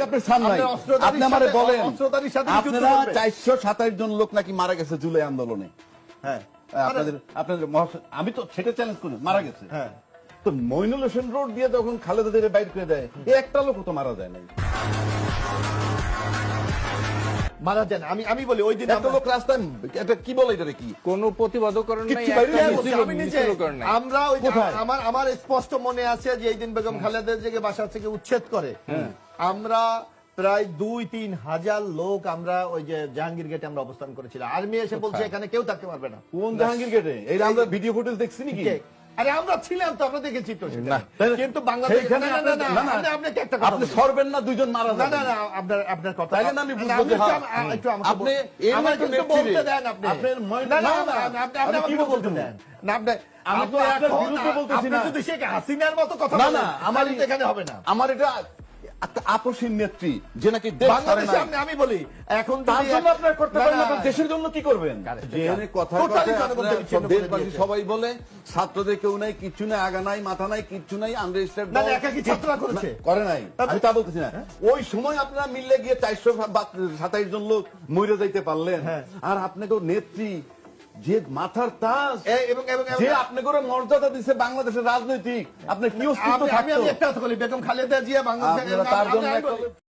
আজকে আপনি ছাড় নাই? আপনার অস্ত্রধারীর আপনি আমারে বলেন। অস্ত্রধারীর সাথে যুদ্ধ আপনারা চারশো সাতাশ জন লোক নাকি মারা গেছে জুলাই আন্দোলনে। হ্যাঁ। আপনাদের আপনাদের আমি তো সেটা চ্যালেঞ্জ করি মারা গেছে। হ্যাঁ। তো মইনুল হোসেন রোড দিয়ে যখন খালেদাদের বাইর করে দেয় এ একটা লোক তো মারা যায় নাই। মারা যান আমি আমি বলি ওই দিন একটা লোক রাস্তায় এটা কি বলে এটা কি? কোন হ্যাঁ, নাই। আমরা ওই আমার আমার স্পষ্ট মনে আছে যে এই দিন বেগম খালেদা জিকে বাসা থেকে উচ্ছেদ করে। আমরা প্রায় দুই তিন হাজার লোক আমরা ওই যে জাহাঙ্গীর গেটে আমরা অবস্থান করেছিলাম। আর্মি এসে বলছে এখানে কেউ থাকতে পারবে না। কোন জাহাঙ্গীর গেটে এই আমরা ভিডিও ফুটেজ দেখছি নাকি? আরে আমরা ছিলাম তো আমরা দেখেছি তো কিন্তু বাংলাদেশ সেইখানে না, না, আপনি- না, না, না, আপনি- আপনি কি একটা কথা আপনি বলুন? সরবেন না দুইজন মারা না না না আপনার আপনার কথা না আমি বুঝব যে একটু। আম- একটু আমাকে আপনি আমার কিন্তু বলতে দেন আপনি। আপনার না না আপনি- আপনি কি বলতে বলতে দেন। না আপনি আমি তো আপনার বিরুদ্ধে বলতেছি না। যদি শেখ হাসিনার মতো কথা না, না, আমার- আমার এখানে হবে না। আমার এটা একটা আপসীন নেত্রী যে নাকি আমি বলি এখন তার জন্য আপনার করতে পারেন না, না, আপনার দেশের জন্য কি করবেন? যে কথা দেশবাসী সবাই বলে ছাত্রদের কেউ নাই কিচ্ছু নাই আগা নাই মাথা নাই কিচ্ছু নাই ছাত্ররা করেছে? করে নাই। আমি তা বলতেছি না। ওই সময় আপনারা মিললে গিয়ে চারশো সাতাইশ জন লোক মরে যাইতে পারলেন। হ্যাঁ। আর আপনাকে নেত্রী যে মাথার তাজ যে আপনি করে মর্যাদা দিছে বাংলাদেশের রাজনৈতিক আপনি কি অস্তিত্ব আমি আমি থাকতো? আমি একটা কথা বলি বেগম খালেদা জিয়া বাংলাদেশ